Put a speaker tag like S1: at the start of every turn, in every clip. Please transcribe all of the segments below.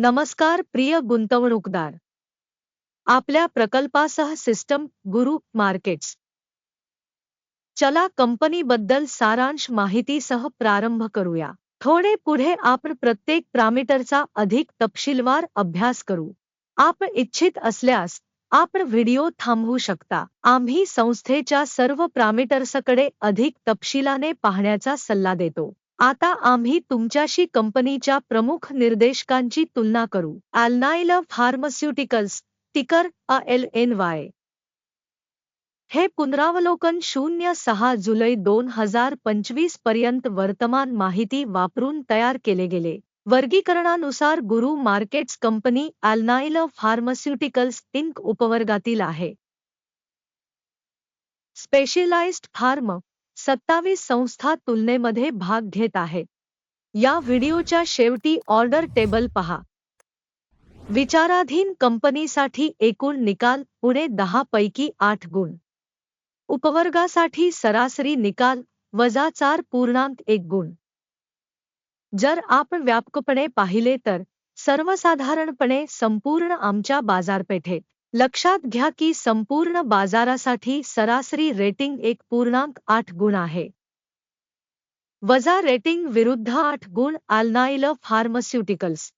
S1: नमस्कार प्रिय गुंतवणूकदार. आपल्या प्रकल्पासह सिस्टम गुरु मार्केट्स. चला कंपनीबद्दल सारांश माहितीसह प्रारंभ करूया. थोडे पुढे आपण प्रत्येक प्रामीटरचा अधिक तपशीलवार अभ्यास करू. आपण इच्छित असल्यास आपण व्हिडिओ थांबवू शकता. आम्ही संस्थेच्या सर्व प्रामीटर्सकडे अधिक तपशिलाने पाहण्याचा सल्ला देतो. आता आम्ही तुमच्याशी कंपनीच्या प्रमुख निर्देशकांची तुलना करू. अल्नाइल फार्मास्युटिकल्स टिकर अ एल एन वाय हे पुनरावलोकन शून्य सहा जुलै दोन हजार पंचवीसपर्यंत वर्तमान माहिती वापरून तयार केले गेले. वर्गीकरणानुसार गुरु markets company Alnylam pharmaceuticals inc उपवर्गातील आहे. स्पेशलाइज्ड फार्म सत्तावीस संस्था तुलनेमध्ये भाग घेत आहेत या व्हिडिओच्या शेवटी ऑर्डर टेबल पहा. विचाराधीन कंपनीसाठी एकूण निकाल पुणे दहा पैकी आठ गुण. उपवर्गासाठी सरासरी निकाल वजा चार पूर्णांक एक गुण. जर आपण व्यापकपणे पाहिले तर सर्वसाधारणपणे संपूर्ण आमच्या बाजारपेठेत लक्षात घ्या की संपूर्ण बाजारासाठी सरासरी रेटिंग एक पूर्णांक आठ गुण आहे. वजा रेटिंग विरुद्ध आठ गुण आल्नाइल फार्मास्युटिकल्स.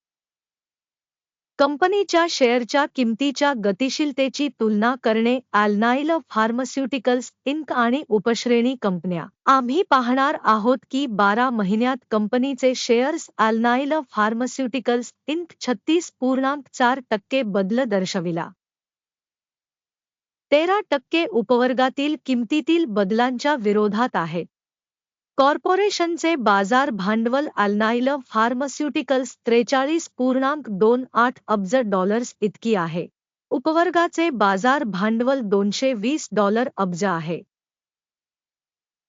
S1: कंपनीच्या शेअरच्या किमतीच्या गतिशीलतेची तुलना करणे आल्नाइल फार्मास्युटिकल्स इंक आणि उपश्रेणी कंपन्या. आम्ही पाहणार आहोत की बारा महिन्यात कंपनीचे शेअर्स आल्नाइल फार्मास्युटिकल्स इंक छत्तीस पूर्णांक चार टक्के बदल दर्शविला. तेरा टक्के उपवर्गातील किमतीतील बदलांच्या विरोधात आहे. कॉर्पोरेशनचे बाजार भांडवल अल्नाइल फार्मास्युटिकल्स त्रेचाळीस पूर्णांक दोन आठ अब्ज डॉलर्स इतकी आहे. उपवर्गाचे बाजार भांडवल दोनशे वीस डॉलर अब्ज आहे.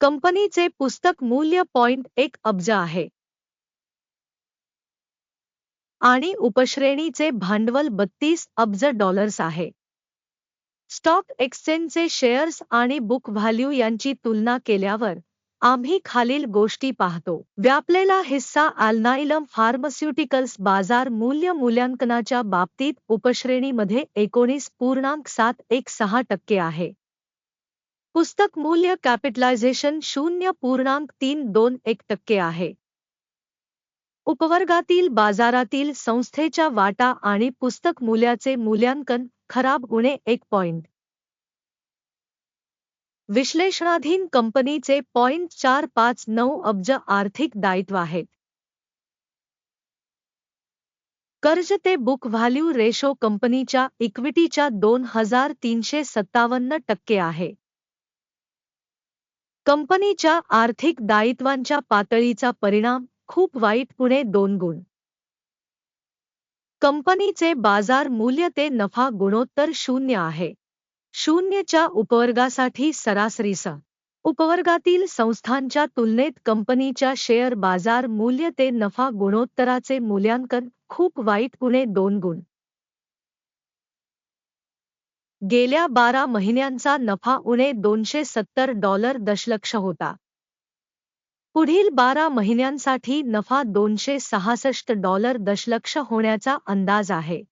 S1: कंपनीचे पुस्तक मूल्य पॉइंट एक अब्ज आहे. आणि उपश्रेणीचे भांडवल बत्तीस अब्ज डॉलर्स आहे. स्टॉक एक्सचेंजचे शेअर्स आणि बुक व्हॅल्यू यांची तुलना केल्यावर आम्ही खालील गोष्टी पाहतो. व्यापलेला हिस्सा अल्नाइलम फार्मास्युटिकल्स बाजार मूल्य मूल्यांकनाच्या बाबतीत उपश्रेणीमध्ये एकोणीस पूर्णांक सात एक सहा टक्के आहे. पुस्तक मूल्य कॅपिटलायझेशन शून्य पूर्णांक तीन दोन एक टक्के आहे. उपवर्गातील बाजारातील संस्थेच्या वाटा आणि पुस्तक मूल्याचे मूल्यांकन खराब उणे एक पॉइंट विश्लेषणाधीन कंपनीचे पॉइंट चार पाच नऊ अब्ज आर्थिक दायित्व आहेत. कर्ज ते बुक व्हॅल्यू रेशो कंपनीच्या इक्विटीच्या दोन हजार तीनशे सत्तावन्न टक्के आहे. कंपनीच्या आर्थिक दायित्वांच्या पातळीचा परिणाम खूप वाईट पुणे दोन गुण. कंपनीचे बाजार मूल्य ते नफा गुणोत्तर शून्य आहे. शून्यच्या उपवर्गासाठी सरासरीस उपवर्गातील संस्थांच्या तुलनेत कंपनीच्या शेअर बाजार मूल्य ते नफा गुणोत्तराचे मूल्यांकन खूप वाईट गुणे दोन गुण. गेल्या बारा महिन्यांचा नफा उणे दोनशे सत्तर डॉलर दशलक्ष होता. पुढील बारा महिन्यांसाठी नफा दोनशे सहासष्ट डॉलर दशलक्ष होण्याचा अंदाज आहे.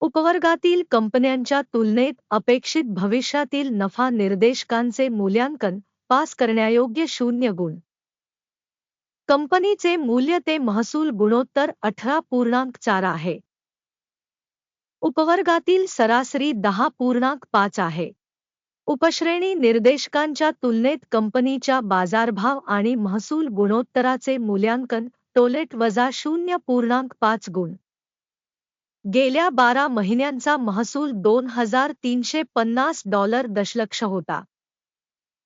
S1: उपवर्गातील कंपन्यांच्या तुलनेत अपेक्षित भविष्यातील नफा निर्देशकांचे मूल्यांकन पास करण्यायोग्य शून्य गुण. कंपनीचे मूल्य ते महसूल गुणोत्तर अठरा पूर्णांक चार आहे. उपवर्गातील सरासरी दहा पूर्णांक पाच आहे. उपश्रेणी निर्देशकांच्या तुलनेत कंपनीच्या बाजारभाव आणि महसूल गुणोत्तराचे मूल्यांकन टोलेट वजा शून्य पूर्णांक पाच गुण. गेल्या बारा महिन्यांचा महसूल दोन हजार तीनशे पन्नास डॉलर दशलक्ष होता.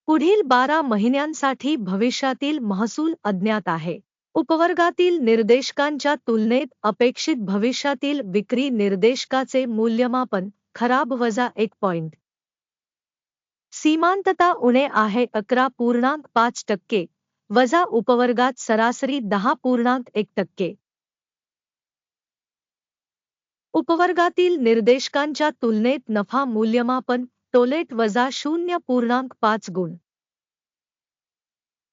S1: पुढील बारा महिन्यांसाठी भविष्यातील महसूल अज्ञात आहे. उपवर्गातील निर्देशकांच्या तुलनेत अपेक्षित भविष्यातील विक्री निर्देशकाचे मूल्यमापन खराब वजा एक पॉइंट. सीमांतता उणे आहे अकरा पूर्णांक पाच टक्के वजा उपवर्गात सरासरी दहा पूर्णांक एक टक्के. उपवर्गातील निर्देशकांच्या तुलनेत नफा मूल्यमापन टोलेट वजा शून्य पूर्णांक पाच गुण.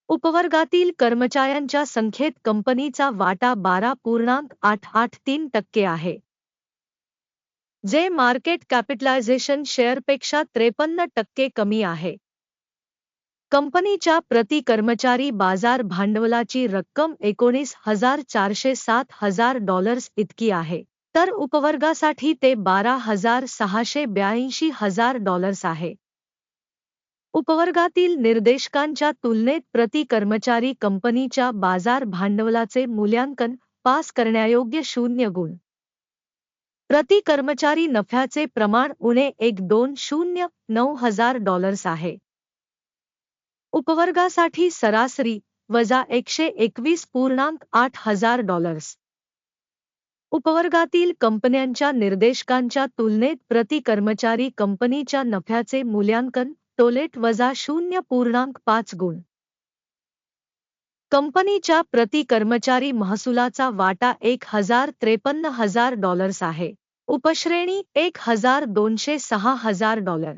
S1: उपवर्गातील कर्मचाऱ्यांच्या संख्येत कंपनीचा वाटा बारा पूर्णांक आठ आठ तीन टक्के आहे. जे मार्केट कॅपिटलायझेशन शेअरपेक्षा त्रेपन्न टक्के कमी आहे. कंपनीच्या प्रति कर्मचारी बाजार भांडवलाची रक्कम एकोणीस हजार चारशे सात हजार डॉलर्स इतकी आहे. तर उपवर्गासाठी ते बारा हजार सहाशे ब्याऐंशी हजार डॉलर्स आहे. उपवर्गातील निर्देशकांच्या तुलनेत प्रति कर्मचारी कंपनीच्या बाजार भांडवलाचे मूल्यांकन पास करण्यायोग्य शून्य गुण. प्रति कर्मचारी नफ्याचे प्रमाण उणे एक दोन शून्य नऊ हजार डॉलर्स आहे. उपवर्गासाठी सरासरी वजा एकशे एकवीस पूर्णांक आठ हजार डॉलर्स उपवर्गातील कंपन्यांच्या निर्देशकांच्या तुलनेत प्रति कर्मचारी कंपनीच्या नफ्याचे मूल्यांकन टोलेट वजा शून्य पूर्णांक पाच गुण. कंपनीच्या प्रति कर्मचारी महसुलाचा वाटा एक हजार त्रेपन्न हजार डॉलर्स आहे. उपश्रेणी एक हजार दोनशे सहा हजार डॉलर.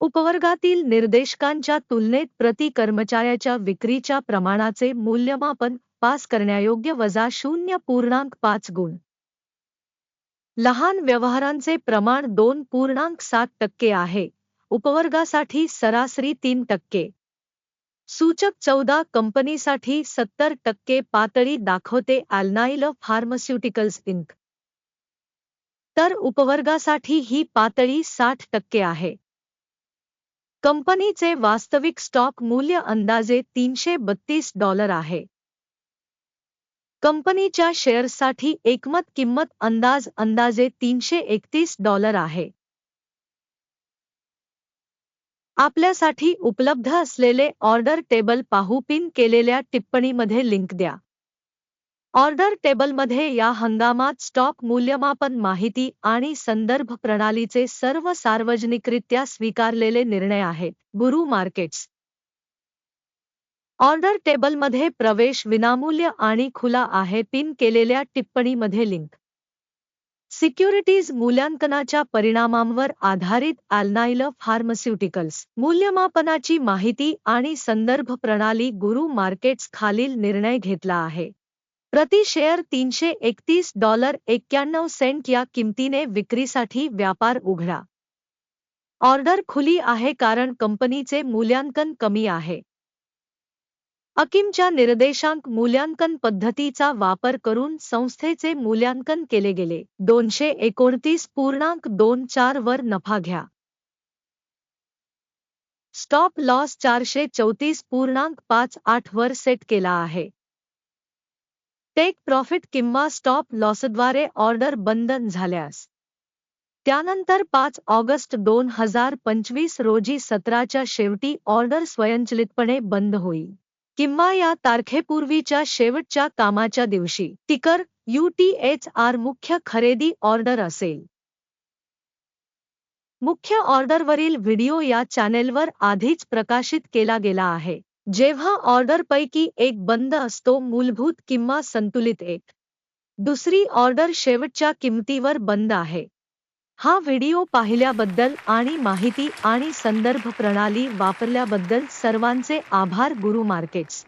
S1: उपवर्गातील निर्देशकांच्या तुलनेत प्रति कर्मचाऱ्याच्या विक्रीच्या प्रमाणाचे मूल्यमापन पास करण्यायोग्य वजा शून्य पूर्णांक पाच गुण. लहान व्यवहारांचे प्रमाण दोन पूर्णांक सात टक्के आहे. उपवर्गासाठी सरासरी तीन टक्के. सूचक चौदा कंपनीसाठी सत्तर टक्के पातळी दाखवते अल्नाइल फार्मास्युटिकल्स इंक तर उपवर्गासाठी ही पातळी साठ टक्के आहे. कंपनीचे वास्तविक स्टॉक मूल्य अंदाजे तीनशे बत्तीस डॉलर आहे. कंपनीच्या शेअर्ससाठी एकमत किंमत अंदाज अंदाजे तीनशे एकतीस डॉलर आहे. आपल्यासाठी उपलब्ध असलेले ऑर्डर टेबल पाहू पिन केलेल्या टिप्पणीमध्ये लिंक द्या. ऑर्डर टेबलमध्ये या हंगामात स्टॉक मूल्यमापन माहिती आणि संदर्भ प्रणालीचे सर्व सार्वजनिकरित्या स्वीकारलेले निर्णय आहेत. गुरु मार्केट्स. ऑर्डर टेबलमध्ये प्रवेश विनामूल्य आणि खुला आहे पिन केलेल्या टिप्पणीमध्ये लिंक. सिक्युरिटीज मूल्यांकनाच्या परिणामांवर आधारित अल्नाइल फार्मास्युटिकल्स. मूल्यमापनाची माहिती आणि संदर्भ प्रणाली गुरु मार्केट्स खालील निर्णय घेतला आहे. प्रति शेअर तीनशे एकतीस डॉलर एक्क्याण्णव सेंट या किमतीने विक्रीसाठी व्यापार उघडा. ऑर्डर खुली आहे कारण कंपनीचे मूल्यांकन कमी आहे. अकिमच्या निर्देशांक मूल्यांकन पद्धतीचा वापर करून संस्थेचे मूल्यांकन केले गेले. दोनशे एकोणतीस पूर्णांक दोन चार वर नफा घ्या. स्टॉप लॉस चारशे चौतीस पूर्णांक पाच आठ वर सेट केला आहे. टेक प्रॉफिट किंवा स्टॉप लॉसद्वारे ऑर्डर बंद झाल्यास त्यानंतर पाच ऑगस्ट दोन हजार पंचवीस रोजी सत्राच्या शेवटी ऑर्डर स्वयंचलितपणे बंद होईल. किंवा या तारखेपूर्वीच्या शेवटच्या कामाच्या दिवशी तिकर एच आर मुख्य खरेदी ऑर्डर असेल. मुख्य ऑर्डरवरील व्हिडिओ या चॅनेलवर आधीच प्रकाशित केला गेला आहे. जेव्हा ऑर्डरपैकी एक बंद असतो मूलभूत किंवा संतुलित एक. दुसरी ऑर्डर शेवटच्या किंमतीवर बंद आहे. हा व्हिडिओ पाहिल्याबद्दल आणि माहिती आणि संदर्भ प्रणाली वापरल्याबद्दल सर्वांचे आभार गुरु मार्केट्स.